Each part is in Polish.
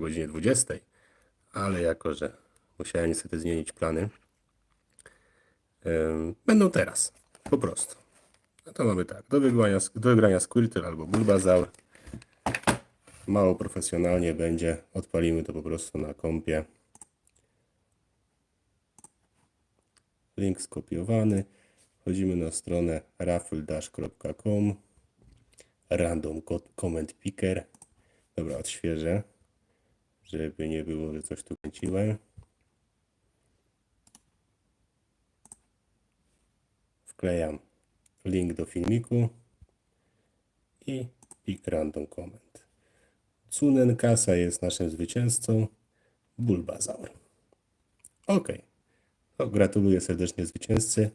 godzinie 20, ale jako, że musiałem niestety zmienić plany, em, będą teraz, po prostu. No to mamy tak, do wygrania, do wygrania Squirtle albo Bulbasaur. Mało profesjonalnie będzie, odpalimy to po prostu na kompie. Link skopiowany. Wchodzimy na stronę raffledash.com Random co- comment picker. Dobra, odświeżę, żeby nie było, że coś tu kręciłem. Wklejam link do filmiku i pick random comment. Tsunen Kasa jest naszym zwycięzcą. Bulbasaur. Ok. To gratuluję serdecznie zwycięzcy.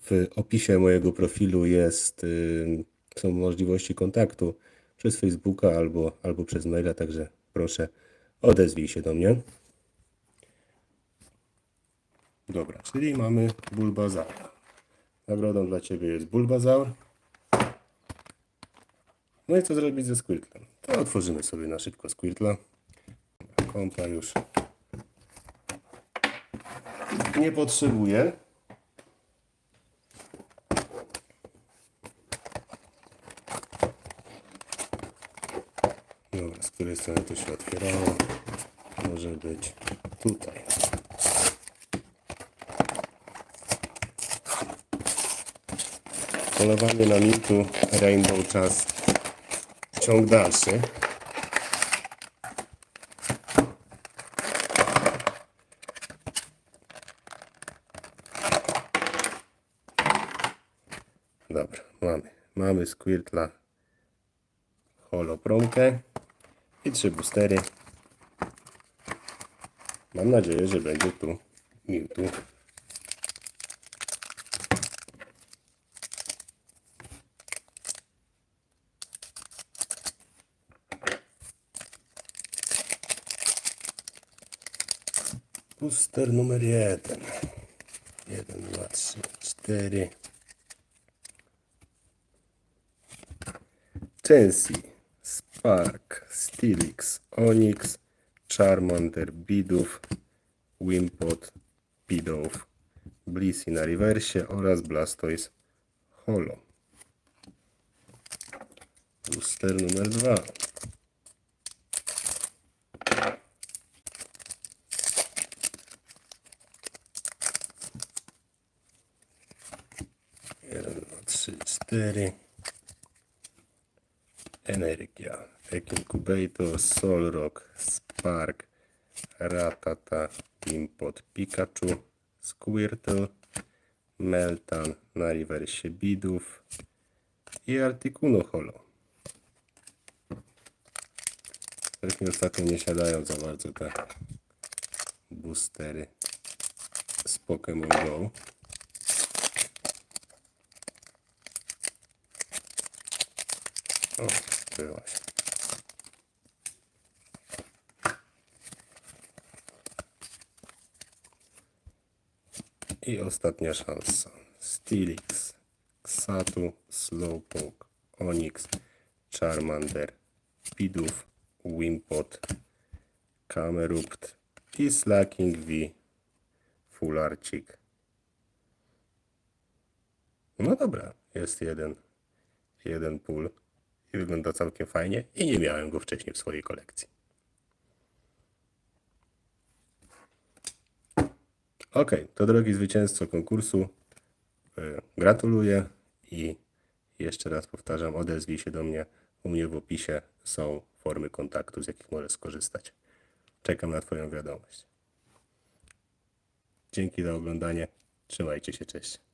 W opisie mojego profilu jest, są możliwości kontaktu przez Facebooka albo, albo przez maila, także proszę odezwij się do mnie. Dobra, czyli mamy Bulbasaura. Nagrodą dla Ciebie jest Bulbasaur. No i co zrobić ze Squirtlem? To otworzymy sobie na szybko Squirtla. Kompa już nie potrzebuję. Z której strony to się otwierało? Może być tutaj. Polowanie na mitu Rainbow czas ciąg dalszy. Dobra, mamy. Mamy Squirtla holopromkę i trzy boostery. Mam nadzieję, że będzie tu Mewtwo. Booster numer jeden. Jeden, dwa, trzy, cztery. Chansey, Spark, Steelix, Onyx, Charmander, Bidów, Wimpod, Bidoof, Blissey na rewersie oraz Blastoise Holo. Booster numer dwa. Jeden, dwa, trzy, cztery. Energia, Incubator, Solrock, Spark, Ratata, Impot, Pikachu, Squirtle, Meltan na rewersie Bidów i Articuno Holo. Mi ostatnio nie siadają za bardzo te boostery z Pokémon Go. I ostatnia szansa. Steelix, Xatu, Slowpoke, Onyx, Charmander, Pidów, Wimpot, Camerupt i Slacking V, Fularcik. No dobra, jest jeden, jeden pól i wygląda całkiem fajnie i nie miałem go wcześniej w swojej kolekcji. Ok, to drogi zwycięzco konkursu, y, gratuluję i jeszcze raz powtarzam, odezwij się do mnie. U mnie w opisie są formy kontaktu, z jakich możesz skorzystać. Czekam na Twoją wiadomość. Dzięki za oglądanie. Trzymajcie się, cześć.